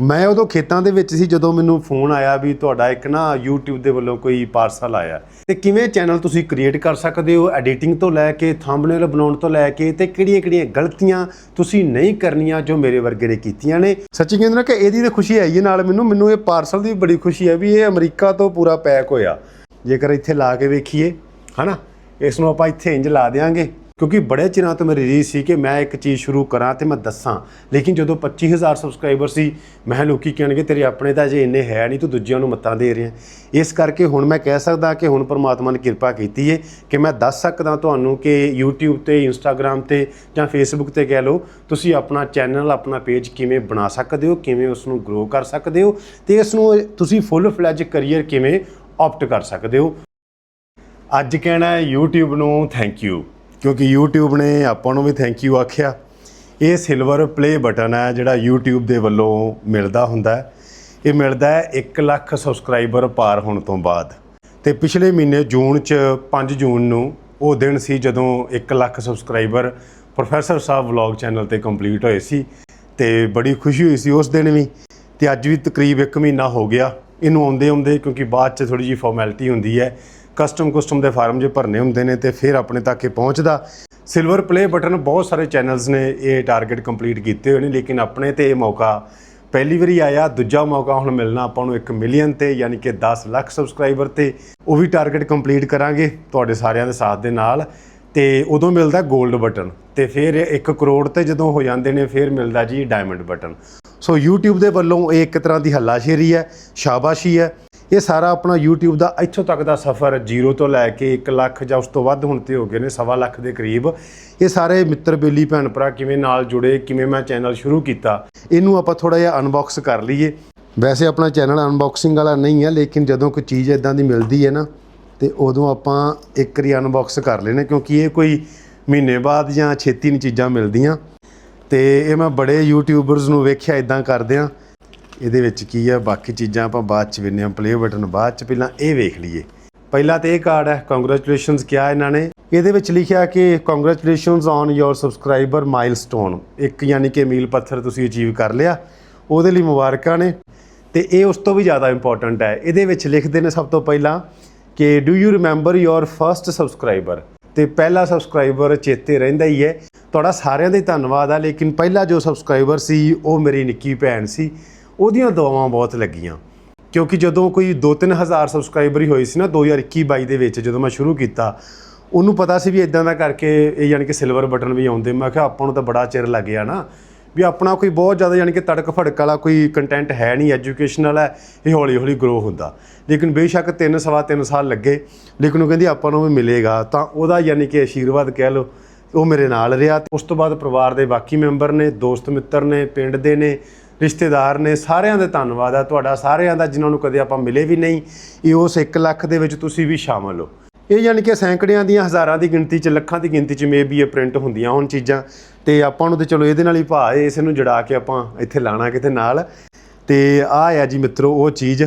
ਮੈਂ ਉਦੋਂ ਖੇਤਾਂ ਦੇ ਵਿੱਚ ਸੀ ਜਦੋਂ ਮੈਨੂੰ ਫੋਨ ਆਇਆ ਵੀ ਤੁਹਾਡਾ ਇੱਕ ਨਾ YouTube ਦੇ ਵੱਲੋਂ ਕੋਈ ਪਾਰਸਲ ਆਇਆ। ਤੇ ਕਿਵੇਂ ਚੈਨਲ ਤੁਸੀਂ ਕ੍ਰੀਏਟ ਕਰ ਸਕਦੇ ਹੋ ਐਡੀਟਿੰਗ ਤੋਂ ਲੈ ਕੇ ਥੰਬਨੇਲ ਬਣਾਉਣ ਤੋਂ ਲੈ ਕੇ ਤੇ ਕਿਹੜੀਆਂ-ਕਿਹੜੀਆਂ ਗਲਤੀਆਂ ਤੁਸੀਂ ਨਹੀਂ ਕਰਨੀਆਂ ਜੋ ਮੇਰੇ ਵਰਗੇ ਨੇ ਕੀਤੀਆਂ ਨੇ? ਸੱਚੀ ਕਹਿੰਦੇ ਨਾ ਕਿ ਇਹਦੀ ਤਾਂ ਖੁਸ਼ੀ ਆਈ ਹੈ ਨਾਲ ਮੈਨੂੰ ਮੈਨੂੰ ਇਹ ਪਾਰਸਲ ਦੀ ਬੜੀ ਖੁਸ਼ੀ ਹੈ ਵੀ ਇਹ ਅਮਰੀਕਾ ਤੋਂ ਪੂਰਾ ਪੈਕ ਹੋਇਆ। ਜੇਕਰ ਇੱਥੇ ਲਾ ਕੇ ਵੇਖੀਏ, ਹਨਾ? ਇਸ ਨੂੰ ਆਪਾਂ ਇੱਥੇ ਇੰਜ ਲਾ ਦੇਾਂਗੇ ਕਿਉਂਕਿ ਬੜੇ ਚਿਰਾਂ ਤੋਂ ਮੇਰੀ ਰੀਸ ਸੀ ਕਿ ਮੈਂ ਇੱਕ ਚੀਜ਼ ਸ਼ੁਰੂ ਕਰਾਂ ਤੇ ਮੈਂ ਦੱਸਾਂ। ਲੇਕਿਨ ਜਦੋਂ 25000 ਸਬਸਕ੍ਰਾਈਬਰ ਸੀ, ਮੈਂ ਲੋਕੀ ਕਹਿਣਗੇ, ਤੇਰੇ ਆਪਣੇ ਤਾਂ ਜੇ ਇੰਨੇ ਹੈ ਨਹੀਂ, ਤੂੰ ਦੂਜਿਆਂ ਨੂੰ ਮੱਤਾਂ ਦੇ ਰਿਹਾ ਇਸ ਕਰਕੇ ਹੁਣ ਮੈਂ ਕਹਿ ਸਕਦਾ ਕਿ ਹੁਣ ਪਰਮਾਤਮਾ ਨੇ ਕਿਰਪਾ ਕੀਤੀ ਹੈ ਕਿ ਮੈਂ ਦੱਸ ਸਕਦਾ ਤੁਹਾਨੂੰ ਕਿ YouTube ਤੇ, Instagram ਤੇ ਜਾਂ Facebook ਤੇ ਕਹਿ ਲਓ, ਤੁਸੀਂ ਆਪਣਾ ਚੈਨਲ ਆਪਣਾ ਪੇਜ ਕਿਵੇਂ ਬਣਾ ਸਕਦੇ ਹੋ, ਕਿਵੇਂ ਉਸ ਨੂੰ ਗਰੋ ਕਰ ਸਕਦੇ ਹੋ ਤੇ ਇਸ ਨੂੰ ਤੁਸੀਂ ਫੁੱਲ ਫਲੈਜ ਕੈਰੀਅਰ ਕਿਵੇਂ ਆਪਟ ਕਰ ਸਕਦੇ ਹੋ। ਅੱਜ ਕਹਿਣਾ ਹੈ YouTube ਨੂੰ ਥੈਂਕ ਯੂ ਕਿਉਂਕਿ YouTube ਨੇ ਆਪਾਂ ਨੂੰ ਵੀ ਥੈਂਕ ਯੂ ਆਖਿਆ। ਇਹ ਸਿਲਵਰ ਪਲੇ ਬਟਨ ਹੈ ਜਿਹੜਾ YouTube ਦੇ ਵੱਲੋਂ ਮਿਲਦਾ ਹੁੰਦਾ ਹੈ। ਇਹ ਮਿਲਦਾ ਹੈ 1 ਲੱਖ ਸਬਸਕ੍ਰਾਈਬਰ ਪਾਰ ਹੋਣ ਤੋਂ ਬਾਅਦ। ਤੇ ਪਿਛਲੇ ਮਹੀਨੇ ਜੂਨ ਚ 5 ਜੂਨ ਨੂੰ ਉਹ ਦਿਨ ਸੀ ਜਦੋਂ 1 lakh subscriber professor Sahib vlog channel ਤੇ ਕੰਪਲੀਟ ਹੋਏ ਸੀ ਤੇ ਬੜੀ ਖੁਸ਼ੀ ਹੋਈ ਸੀ ਉਸ ਦਿਨ ਵੀ। ਤੇ ਅੱਜ ਵੀ ਤਕਰੀਬ 1 ਮਹੀਨਾ ਹੋ ਗਿਆ। ਇਹਨੂੰ ਆਉਂਦੇ ਆਉਂਦੇ ਕਿਉਂਕਿ ਬਾਅਦ ਚ ਥੋੜੀ ਜਿਹੀ ਫਾਰਮੈਲਿਟੀ ਹੁੰਦੀ ਹੈ। ਕਸਟਮ ਕਸਟਮ ਦੇ ਫਾਰਮ ਜੇ ਭਰਨੇ ਹੁੰਦੇ ਨੇ ਤੇ ਫਿਰ ਆਪਣੇ ਤੱਕ ਇਹ ਪਹੁੰਚਦਾ। ਸਿਲਵਰ ਪਲੇ ਬਟਨ ਬਹੁਤ ਸਾਰੇ ਚੈਨਲਸ ਨੇ, ਇਹ ਟਾਰਗੇਟ ਕੰਪਲੀਟ ਕੀਤੇ ਹੋਏ ਨੇ, ਲੇਕਿਨ ਆਪਣੇ ਤੇ ਇਹ ਮੌਕਾ ਪਹਿਲੀ ਵਾਰੀ ਆਇਆ, ਦੂਜਾ ਮੌਕਾ ਹੁਣ ਮਿਲਣਾ ਆਪਾਂ ਨੂੰ 1 ਮਿਲੀਅਨ ਤੇ, ਯਾਨੀ ਕਿ 10 ਲੱਖ ਸਬਸਕ੍ਰਾਈਬਰ ਤੇ, ਉਹ ਵੀ ਟਾਰਗੇਟ ਕੰਪਲੀਟ ਕਰਾਂਗੇ ਤੁਹਾਡੇ ਸਾਰਿਆਂ ਦੇ ਸਾਥ ਦੇ ਨਾਲ। ਤੇ ਉਦੋਂ ਮਿਲਦਾ 골ਡ ਬਟਨ ਤੇ ਫਿਰ 1 ਕਰੋੜ ਤੇ ਜਦੋਂ ਹੋ ਜਾਂਦੇ ਨੇ, ਫਿਰ ਮਿਲਦਾ ਜੀ ਡਾਇਮੰਡ ਬਟਨ ਸੋ YouTube ਦੇ ਵੱਲੋਂ ਇਹ ਇੱਕ ਤਰ੍ਹਾਂ ਦੀ ਹੱਲਾਸ਼ੇਰੀ ਹੈ, ਸ਼ਾਬਾਸ਼ੀ ਹੈ। ਇਹ ਸਾਰਾ ਆਪਣਾ YouTube ਦਾ ਇੱਥੋਂ ਤੱਕ ਦਾ ਸਫ਼ਰ ਜ਼ੀਰੋ ਤੋਂ ਲੈ ਕੇ 1 ਲੱਖ ਜਾਂ ਉਸ ਤੋਂ ਵੱਧ ਹੁਣ ਤੇ ਹੋ ਗਏ ਨੇ, ਸਵਾ ਲੱਖ ਦੇ ਕਰੀਬ। ਇਹ ਸਾਰੇ ਮਿੱਤਰ, ਬੇਲੀ, ਭੈਣ, ਭਰਾ ਕਿਵੇਂ ਨਾਲ ਜੁੜੇ, ਕਿਵੇਂ ਮੈਂ ਚੈਨਲ ਸ਼ੁਰੂ ਕੀਤਾ, ਇਹਨੂੰ ਆਪਾਂ ਥੋੜਾ ਜਿਹਾ ਅਨਬਾਕਸ ਕਰ ਲਈਏ। ਵੈਸੇ ਆਪਣਾ ਚੈਨਲ ਅਨਬਾਕਸਿੰਗ ਵਾਲਾ ਨਹੀਂ ਹੈ, ਲੇਕਿਨ ਜਦੋਂ ਕੋਈ ਚੀਜ਼ ਇਦਾਂ ਦੀ ਮਿਲਦੀ ਹੈ ਨਾ, ਤੇ ਉਦੋਂ ਆਪਾਂ ਇੱਕ ਵਾਰੀ ਅਨਬਾਕਸ ਕਰ ਲੈਣੇ ਕਿਉਂਕਿ ਇਹ ਕੋਈ ਮਹੀਨੇ ਬਾਅਦ ਜਾਂ ਛੇਤੀ ਨਹੀਂ ਚੀਜ਼ਾਂ ਮਿਲਦੀਆਂ। ਤੇ ਇਹ ਮੈਂ ਬੜੇ ਯੂਟਿਊਬਰਸ ਨੂੰ ਵੇਖਿਆ ਇਦਾਂ ਕਰਦਿਆਂ ਇਹਦੇ ਵਿੱਚ ਕੀ ਆ, ਬਾਕੀ ਚੀਜ਼ਾਂ ਆਪਾਂ ਬਾਅਦ ਚ ਵੇਖਨੇ ਆ ਪਲੇ ਬਟਨ ਬਾਅਦ ਚ ਪਹਿਲਾਂ ਇਹ ਵੇਖ ਲਈਏ। ਪਹਿਲਾਂ ਤੇ ਇਹ ਕਾਰਡ ਹੈ ਕੰਗ੍ਰੈਚੁਲੇਸ਼ਨਸ ਕਿਹਾ ਇਹਨਾਂ ਨੇ। ਇਹਦੇ ਵਿੱਚ ਲਿਖਿਆ ਕਿ congratulations on your subscriber milestone ਇੱਕ ਯਾਨੀ ਕਿ ਮੀਲ ਪੱਥਰ ਤੁਸੀਂ ਅਚੀਵ ਕਰ ਲਿਆ, ਉਹਦੇ ਲਈ ਮੁਬਾਰਕਾਂ ਨੇ। ਤੇ ਇਹ ਉਸ ਤੋਂ ਵੀ ਜ਼ਿਆਦਾ ਇੰਪੋਰਟੈਂਟ ਹੈ। ਇਹਦੇ ਵਿੱਚ ਲਿਖਦੇ ਨੇ ਸਭ ਤੋਂ ਪਹਿਲਾਂ ਕਿ do you remember your first subscriber ਤੇ ਪਹਿਲਾ ਸਬਸਕ੍ਰਾਈਬਰ ਚੇਤੇ ਰਹਿੰਦਾ ਹੀ ਹੈ। ਤੁਹਾਡਾ ਸਾਰਿਆਂ ਦਾ ਹੀ ਧੰਨਵਾਦ ਆ, ਲੇਕਿਨ ਪਹਿਲਾ ਜੋ ਸਬਸਕ੍ਰਾਈਬਰ ਸੀ, ਉਹ ਮੇਰੀ ਨਿੱਕੀ ਭੈਣ ਸੀ। ਉਹਦੀਆਂ ਦੁਆਵਾਂ ਬਹੁਤ ਲੱਗੀਆਂ। ਕਿਉਂਕਿ ਜਦੋਂ ਕੋਈ 2-3 ਹਜ਼ਾਰ ਸਬਸਕ੍ਰਾਈਬਰ ਹੀ ਹੋਈ ਸੀ ਨਾ 2021-22 ਦੇ ਵਿੱਚ ਜਦੋਂ ਮੈਂ ਸ਼ੁਰੂ ਕੀਤਾ, ਉਹਨੂੰ ਪਤਾ ਸੀ ਵੀ ਇਦਾਂ ਦਾ ਕਰਕੇ ਇਹ ਯਾਨੀ ਕਿ ਸਿਲਵਰ ਬਟਨ ਵੀ ਆਉਂਦੇ। ਮੈਂ ਕਿਹਾ, ਆਪਾਂ ਨੂੰ ਤਾਂ ਬੜਾ ਚਿਰ ਲੱਗ ਗਿਆ ਨਾ। ਵੀ ਆਪਣਾ ਕੋਈ ਬਹੁਤ ਜ਼ਿਆਦਾ ਯਾਨੀ ਕਿ ਤੜਕ ਫੜਕ ਵਾਲਾ ਕੋਈ ਕੰਟੈਂਟ ਹੈ ਨਹੀਂ ਐਜੂਕੇਸ਼ਨਲ ਹੈ, ਇਹ ਹੌਲੀ ਹੌਲੀ ਗਰੋ ਹੁੰਦਾ। ਲੇਕਿਨ ਬੇਸ਼ੱਕ 3 ਸਵਾ 3 ਸਾਲ ਲੱਗੇ। ਲੇਕਿਨ ਉਹ ਕਹਿੰਦੀ, ਆਪਾਂ ਨੂੰ ਵੀ ਮਿਲੇਗਾ। ਤਾਂ ਉਹਦਾ ਯਾਨੀ ਕਿ ਆਸ਼ੀਰਵਾਦ ਕਹਿ ਲਓ, ਉਹ ਮੇਰੇ ਨਾਲ ਰਿਹਾ। ਉਸ ਤੋਂ ਬਾਅਦ ਪਰਿਵਾਰ ਦੇ ਬਾਕੀ ਮੈਂਬਰ ਨੇ, ਦੋਸਤ ਮਿੱਤਰ ਨੇ, ਪਿੰਡ ਦੇ ਨੇ ਰਿਸ਼ਤੇਦਾਰ ਨੇ ਸਾਰਿਆਂ ਦਾ ਧੰਨਵਾਦ ਆ ਤੁਹਾਡਾ, ਸਾਰਿਆਂ ਦਾ ਜਿਨ੍ਹਾਂ ਨੂੰ ਕਦੇ ਆਪਾਂ ਮਿਲੇ ਵੀ ਨਹੀਂ, ਇਹ ਉਸ 1 ਲੱਖ ਦੇ ਵਿੱਚ ਤੁਸੀਂ ਵੀ ਸ਼ਾਮਲ ਹੋ। ਇਹ ਯਾਨੀ ਕਿ ਸੈਂਕੜਿਆਂ ਦੀਆਂ ਹਜ਼ਾਰਾਂ ਦੀ ਗਿਣਤੀ 'ਚ, ਲੱਖਾਂ ਦੀ ਗਿਣਤੀ 'ਚ ਮੇਬੀ ਇਹ ਪ੍ਰਿੰਟ ਹੁੰਦੀਆਂ ਹੁਣ ਚੀਜ਼ਾਂ, ਤੇ ਆਪਾਂ ਨੂੰ ਤੇ ਚਲੋ ਇਹਦੇ ਨਾਲ ਹੀ ਭਾ ਇਸ ਨੂੰ ਜੜਾ ਕੇ ਆਪਾਂ ਇੱਥੇ ਲਾਣਾ ਕਿਤੇ ਨਾਲ। ਤੇ ਆਹ ਆ ਜੀ ਮਿੱਤਰੋ, ਉਹ ਚੀਜ਼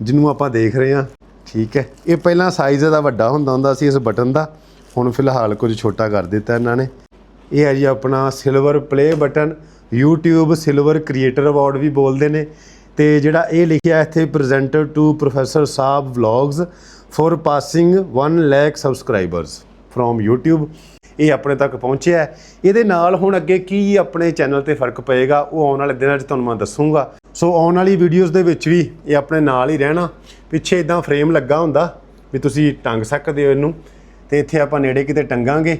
ਜਿਹਨੂੰ ਆਪਾਂ ਦੇਖ ਰਹੇ ਹਾਂ, ਠੀਕ ਹੈ। ਇਹ ਪਹਿਲਾਂ ਸਾਈਜ਼ ਦਾ ਵੱਡਾ ਹੁੰਦਾ ਹੁੰਦਾ ਸੀ ਇਸ ਬਟਨ ਦਾ, ਹੁਣ ਫਿਲਹਾਲ ਕੁਝ ਛੋਟਾ ਕਰ ਦਿੱਤਾ ਇਹਨਾਂ ਨੇ। ਇਹ ਹੈ ਜੀ ਆਪਣਾ silver play button YouTube silver creator award ਵੀ ਬੋਲਦੇ ਨੇ। ਤੇ ਜਿਹੜਾ ਇਹ ਲਿਖਿਆ ਇੱਥੇ presenter to professor Sahib vlogs for passing 1 lakh subscribers from YouTube ਇਹ ਆਪਣੇ ਤੱਕ ਪਹੁੰਚਿਆ ਇਹਦੇ ਨਾਲ ਹੁਣ ਅੱਗੇ ਕੀ ਆਪਣੇ ਚੈਨਲ ਤੇ ਫ਼ਰਕ ਪਏਗਾ, ਉਹ ਆਉਣ ਵਾਲੇ ਦਿਨਾਂ 'ਚ ਤੁਹਾਨੂੰ ਮੈਂ ਦੱਸੂਗਾ। ਸੋ ਆਉਣ ਵਾਲੀ ਵੀਡੀਓਜ਼ ਦੇ ਵਿੱਚ ਵੀ ਇਹ ਆਪਣੇ ਨਾਲ ਹੀ ਰਹਿਣਾ। ਪਿੱਛੇ ਇਦਾਂ ਫਰੇਮ ਲੱਗਾ ਹੁੰਦਾ ਵੀ ਤੁਸੀਂ ਟੰਗ ਸਕਦੇ ਹੋ ਇਹਨੂੰ। ਤੇ ਇੱਥੇ ਆਪਾਂ ਨੇੜੇ ਕਿਤੇ ਟੰਗਾਂਗੇ।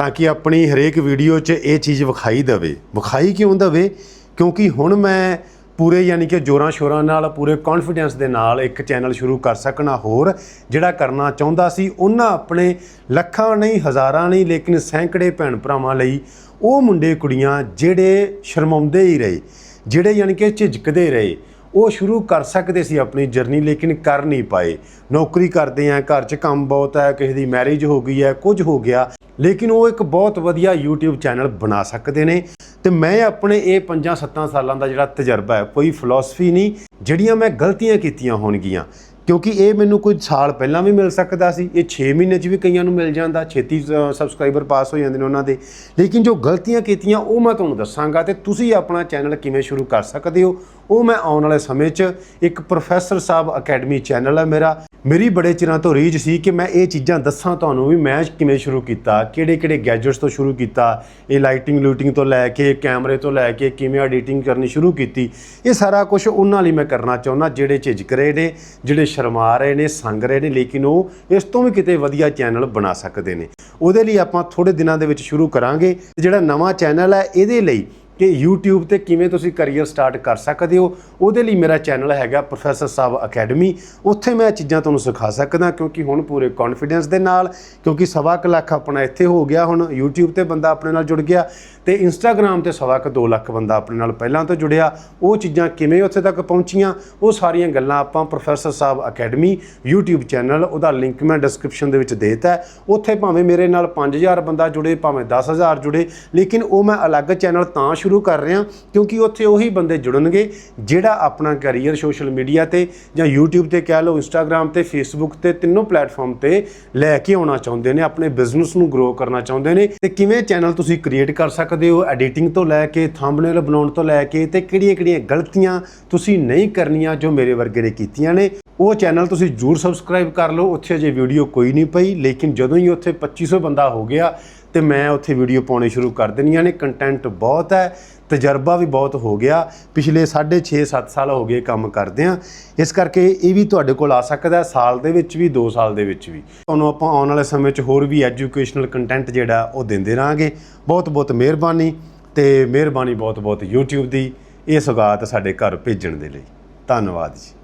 ਤਾਂ ਕਿ ਆਪਣੀ ਹਰੇਕ ਵੀਡੀਓ 'ਚ ਇਹ ਚੀਜ਼ ਵਿਖਾਈ ਦੇਵੇ। ਵਿਖਾਈ ਕਿਉਂ ਦੇਵੇ? ਕਿਉਂਕਿ ਹੁਣ ਮੈਂ ਪੂਰੇ ਯਾਨੀ ਕਿ ਜੋਰਾਂ ਸ਼ੋਰਾਂ ਨਾਲ, ਪੂਰੇ ਕੌਨਫੀਡੈਂਸ ਦੇ ਨਾਲ ਇੱਕ ਚੈਨਲ ਸ਼ੁਰੂ ਕਰ ਸਕਣਾ ਹੋਰ, ਜਿਹੜਾ ਕਰਨਾ ਚਾਹੁੰਦਾ ਸੀ, ਉਹਨਾਂ ਆਪਣੇ ਲੱਖਾਂ ਨਹੀਂ, ਹਜ਼ਾਰਾਂ ਨਹੀਂ, ਲੇਕਿਨ ਸੈਂਕੜੇ ਭੈਣ ਭਰਾਵਾਂ ਲਈ ਉਹ ਮੁੰਡੇ ਕੁੜੀਆਂ ਜਿਹੜੇ ਸ਼ਰਮਾਉਂਦੇ ਹੀ ਰਹੇ, ਜਿਹੜੇ ਯਾਨੀ ਕਿ ਝਿਜਕਦੇ ਰਹੇ, ਉਹ ਸ਼ੁਰੂ ਕਰ ਸਕਦੇ ਸੀ ਆਪਣੀ ਜਰਨੀ ਲੇਕਿਨ ਕਰ ਨਹੀਂ ਪਾਏ। ਨੌਕਰੀ ਕਰਦੇ ਆ, ਘਰ 'ਚ ਕੰਮ ਬਹੁਤ ਹੈ, ਕਿਸੇ ਦੀ ਮੈਰਿਜ ਹੋ ਗਈ ਹੈ, ਕੁਝ ਹੋ ਗਿਆ। ਲੇਕਿਨ ਉਹ ਇੱਕ ਬਹੁਤ ਵਧੀਆ YouTube ਚੈਨਲ ਬਣਾ ਸਕਦੇ ਨੇ ਤੇ ਮੈਂ ਆਪਣੇ ਇਹ 5-7 ਸਾਲਾਂ ਦਾ ਜਿਹੜਾ ਤਜਰਬਾ ਹੈ, ਕੋਈ ਫਿਲਾਸਫੀ ਨਹੀਂ, ਜਿਹੜੀਆਂ ਮੈਂ ਗਲਤੀਆਂ ਕੀਤੀਆਂ ਹੋਣਗੀਆਂ। ਕਿਉਂਕਿ ਇਹ ਮੈਨੂੰ ਕੁਝ ਸਾਲ ਪਹਿਲਾਂ ਵੀ ਮਿਲ ਸਕਦਾ ਸੀ, ਇਹ 6 ਮਹੀਨੇ 'ਚ ਵੀ ਕਈਆਂ ਨੂੰ ਮਿਲ ਜਾਂਦਾ, ਛੇਤੀ ਸਬਸਕ੍ਰਾਈਬਰ ਪਾਸ ਹੋ ਜਾਂਦੇ ਨੇ ਉਹਨਾਂ ਦੇ। ਲੇਕਿਨ ਜੋ ਗਲਤੀਆਂ ਕੀਤੀਆਂ ਉਹ ਮੈਂ ਤੁਹਾਨੂੰ ਦੱਸਾਂਗਾ ਤੇ ਤੁਸੀਂ ਆਪਣਾ ਚੈਨਲ ਕਿਵੇਂ ਸ਼ੁਰੂ ਕਰ ਸਕਦੇ ਹੋ ਉਹ ਮੈਂ ਆਉਣ ਵਾਲੇ ਸਮੇਂ 'ਚ ਇੱਕ ਪ੍ਰੋਫੈਸਰ ਸਾਹਿਬ ਅਕੈਡਮੀ ਚੈਨਲ ਹੈ ਮੇਰਾ। ਮੇਰੀ ਬੜੇ ਚਿਰਾਂ ਤੋਂ ਰੀਝ ਸੀ ਕਿ ਮੈਂ ਇਹ ਚੀਜ਼ਾਂ ਦੱਸਾਂ ਤੁਹਾਨੂੰ ਵੀ ਮੈਂ ਕਿਵੇਂ ਸ਼ੁਰੂ ਕੀਤਾ, ਕਿਹੜੇ ਕਿਹੜੇ ਗੈਜਟਸ ਤੋਂ ਸ਼ੁਰੂ ਕੀਤਾ, ਇਹ ਲਾਈਟਿੰਗ ਲੂਟਿੰਗ ਤੋਂ ਲੈ ਕੇ ਕੈਮਰੇ ਤੋਂ ਲੈ ਕੇ ਕਿਵੇਂ ਐਡੀਟਿੰਗ ਕਰਨੀ ਸ਼ੁਰੂ ਕੀਤੀ। ਇਹ ਸਾਰਾ ਕੁਝ ਉਹਨਾਂ ਲਈ ਮੈਂ ਕਰਨਾ ਚਾਹੁੰਦਾ, ਜਿਹੜੇ ਝਿਜਕ ਰਹੇ ਨੇ, ਜਿਹੜੇ ਸ਼ਰਮਾ ਰਹੇ ਨੇ, ਸੰਗ ਰਹੇ ਨੇ, ਲੇਕਿਨ ਉਹ ਇਸ ਤੋਂ ਵੀ ਕਿਤੇ ਵਧੀਆ ਚੈਨਲ ਬਣਾ ਸਕਦੇ ਨੇ। ਉਹਦੇ ਲਈ ਆਪਾਂ ਥੋੜੇ ਦਿਨਾਂ ਦੇ ਵਿੱਚ ਸ਼ੁਰੂ ਕਰਾਂਗੇ। ਤੇ ਜਿਹੜਾ ਨਵਾਂ ਚੈਨਲ ਹੈ, ਇਹਦੇ ਲਈ ਕਿ YouTube ਤੇ ਕਿਵੇਂ ਤੁਸੀਂ ਕੈਰੀਅਰ ਸਟਾਰਟ ਕਰ ਸਕਦੇ ਹੋ, ਉਹਦੇ ਲਈ ਮੇਰਾ ਚੈਨਲ ਹੈਗਾ ਪ੍ਰੋਫੈਸਰ ਸਾਹਿਬ ਅਕੈਡਮੀ ਉੱਥੇ ਮੈਂ ਚੀਜ਼ਾਂ ਤੁਹਾਨੂੰ ਸਿਖਾ ਸਕਦਾ, ਕਿਉਂਕਿ ਹੁਣ ਪੂਰੇ ਕੌਨਫੀਡੈਂਸ ਦੇ ਨਾਲ, ਕਿਉਂਕਿ ਸਵਾ ਕੁ ਲੱਖ ਆਪਣਾ ਇੱਥੇ ਹੋ ਗਿਆ ਹੁਣ, YouTube ਤੇ ਬੰਦਾ ਆਪਣੇ ਨਾਲ ਜੁੜ ਗਿਆ, ਤੇ Instagram ਤੇ ਸਵਾ ਕੁ 2 ਲੱਖ ਬੰਦਾ ਆਪਣੇ ਨਾਲ ਪਹਿਲਾਂ ਤੋਂ ਜੁੜਿਆ ਉਹ ਚੀਜ਼ਾਂ ਕਿਵੇਂ ਉੱਥੇ ਤੱਕ ਪਹੁੰਚੀਆਂ, ਉਹ ਸਾਰੀਆਂ ਗੱਲਾਂ ਆਪਾਂ professor Sahib academy YouTube channel ਉਹਦਾ ਲਿੰਕ ਮੈਂ ਡਿਸਕ੍ਰਿਪਸ਼ਨ ਦੇ ਵਿੱਚ ਦੇਤਾ ਹੈ। ਉੱਥੇ ਭਾਵੇਂ ਮੇਰੇ ਨਾਲ 5000 ਬੰਦਾ ਜੁੜੇ, ਭਾਵੇਂ 10000 ਜੁੜੇ, ਲੇਕਿਨ ਉਹ ਮੈਂ ਅਲੱਗ ਚੈਨਲ ਤਾਂ ਸ਼ੁਰੂ ਸ਼ੁਰੂ ਕਰ ਰਿਹਾ ਕਿਉਂਕਿ ਉੱਥੇ ਉਹੀ ਬੰਦੇ ਜੁੜਨਗੇ ਜਿਹੜਾ ਆਪਣਾ ਕੈਰੀਅਰ ਸੋਸ਼ਲ ਮੀਡੀਆ ਤੇ ਜਾਂ YouTube ਤੇ ਕਹਿ ਲਓ, Instagram ਤੇ, Facebook ਤੇ, ਤਿੰਨੋਂ ਪਲੇਟਫਾਰਮ ਤੇ ਲੈ ਕੇ ਆਉਣਾ ਚਾਹੁੰਦੇ ਨੇ, ਆਪਣੇ ਬਿਜ਼ਨਸ ਨੂੰ ਗਰੋ ਕਰਨਾ ਚਾਹੁੰਦੇ ਨੇ। ਤੇ ਕਿਵੇਂ ਚੈਨਲ ਤੁਸੀਂ ਕ੍ਰੀਏਟ ਕਰ ਸਕਦੇ ਹੋ ਐਡੀਟਿੰਗ ਤੋਂ ਲੈ ਕੇ ਥੰਬਨੇਲ ਬਣਾਉਣ ਤੋਂ ਲੈ ਕੇ, ਤੇ ਕਿਹੜੀਆਂ-ਕਿਹੜੀਆਂ ਗਲਤੀਆਂ ਤੁਸੀਂ ਨਹੀਂ ਕਰਨੀਆਂ ਜੋ ਮੇਰੇ ਵਰਗੇ ਨੇ ਕੀਤੀਆਂ ਨੇ, ਉਹ ਚੈਨਲ ਤੁਸੀਂ ਜਰੂਰ ਸਬਸਕ੍ਰਾਈਬ ਕਰ ਲਓ। ਉੱਥੇ ਅਜੇ ਵੀਡੀਓ ਕੋਈ ਨਹੀਂ ਪਈ, ਲੇਕਿਨ ਜਦੋਂ ਹੀ ਉੱਥੇ 2500 ਬੰਦਾ ਹੋ ਗਿਆ ਤੇ ਮੈਂ ਉੱਥੇ ਵੀਡੀਓ ਪਾਉਣੀ ਸ਼ੁਰੂ ਕਰ ਦੇਣੀਆਂ ਨੇ ਕੰਟੈਂਟ ਬਹੁਤ ਹੈ, ਤਜਰਬਾ ਵੀ ਬਹੁਤ ਹੋ ਗਿਆ। ਪਿਛਲੇ 6.5 7 ਸਾਲ ਹੋ ਗਏ ਕੰਮ ਕਰਦੇ ਆ ਇਸ ਕਰਕੇ ਇਹ ਵੀ ਤੁਹਾਡੇ ਕੋਲ ਆ ਸਕਦਾ ਸਾਲ ਦੇ ਵਿੱਚ ਵੀ 2 ਸਾਲ ਦੇ ਵਿੱਚ ਵੀ। ਤੁਹਾਨੂੰ ਆਪਾਂ ਆਉਣ ਵਾਲੇ ਸਮੇਂ 'ਚ ਹੋਰ ਵੀ ਐਜੂਕੇਸ਼ਨਲ ਕੰਟੈਂਟ ਜਿਹੜਾ ਉਹ ਦਿੰਦੇ ਰਾਂਗੇ ਬਹੁਤ ਬਹੁਤ ਮਿਹਰਬਾਨੀ ਤੇ ਮਿਹਰਬਾਨੀ ਬਹੁਤ ਬਹੁਤ YouTube ਦੀ। ਇਹ ਸੌਗਾਤ ਸਾਡੇ ਘਰ ਭੇਜਣ ਦੇ ਲਈ। ਧੰਨਵਾਦ ਜੀ।